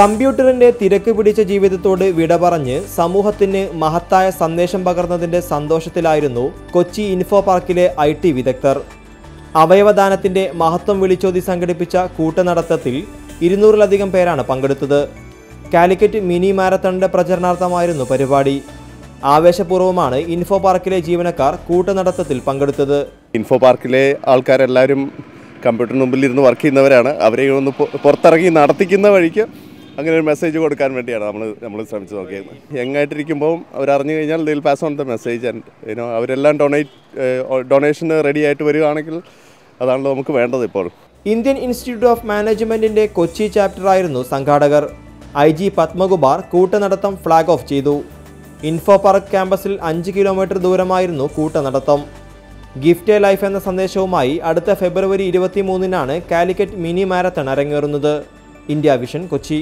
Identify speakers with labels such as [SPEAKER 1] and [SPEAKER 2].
[SPEAKER 1] കമ്പ്യൂട്ടറിന്റെ തിരക്ക് പിടിച്ച ജീവിതത്തോട് വിട പറഞ്ഞ് സമൂഹത്തിന് മഹത്തായ സന്ദേശം പകർന്നതിന്റെ സന്തോഷത്തിലായിരുന്നു കൊച്ചി ഇൻഫോ പാർക്കിലെ ഐ ടി വിദഗ്ധർ. അവയവദാനത്തിന്റെ മഹത്വം വിളിച്ചോതി സംഘടിപ്പിച്ച കൂട്ടനടത്തത്തിൽ ഇരുന്നൂറിലധികം പേരാണ് പങ്കെടുത്തത്. കാലിക്കറ്റ് മിനി മാരത്തണിന്റെ പ്രചരണാർത്ഥമായിരുന്നു പരിപാടി. ആവേശപൂർവമാണ് ഇൻഫോ പാർക്കിലെ ജീവനക്കാർ കൂട്ടനടത്തത്തിൽ പങ്കെടുത്തത്.
[SPEAKER 2] ഇൻഫോ പാർക്കിലെ ആൾക്കാരെല്ലാവരും കമ്പ്യൂട്ടറിന് മുമ്പിൽ ഇരുന്ന് വർക്ക് ചെയ്യുന്നവരാണ്. അവരെ ഒന്ന് പുറത്തിറങ്ങി നടത്തിക്കുന്ന വഴിക്ക് അങ്ങനെ ഒരു മെസ്സേജ് കൊടുക്കാൻ വേണ്ടിയാണ് നമ്മൾ നമ്മൾ ശ്രമിച്ചു നോക്കിയത് യങ്ങായിട്ടിരിക്കുമ്പോൾ അവരറിഞ്ഞു കഴിഞ്ഞാൽ they'll pass on the message and you know അവരെല്ലാം ഡൊണേറ്റ് ഡൊണേഷന് റെഡി ആയിട്ട് വരികയാണെങ്കിൽ അതാണല്ലോ നമുക്ക് വേണ്ടത് ഇപ്പോൾ.
[SPEAKER 1] ഇന്ത്യൻ ഇൻസ്റ്റിറ്റ്യൂട്ട് ഓഫ് മാനേജ്മെന്റിന്റെ കൊച്ചി ചാപ്റ്റർ ആയിരുന്നു സംഘാടകർ. ഐ ജി പത്മകുമാർ കൂട്ടനടത്തം ഫ്ളാഗ് ഓഫ് ചെയ്തു. ഇൻഫോ പാർക്ക് ക്യാമ്പസിൽ അഞ്ച് കിലോമീറ്റർ ദൂരമായിരുന്നു കൂട്ടനടത്തം. ഗിഫ്റ്റ് ലൈഫ് എന്ന സന്ദേശവുമായി അടുത്ത ഫെബ്രുവരി ഇരുപത്തി മൂന്നിനാണ് കാലിക്കറ്റ് മിനി മാരത്തൺ അരങ്ങേറുന്നത്. India vision Kochi.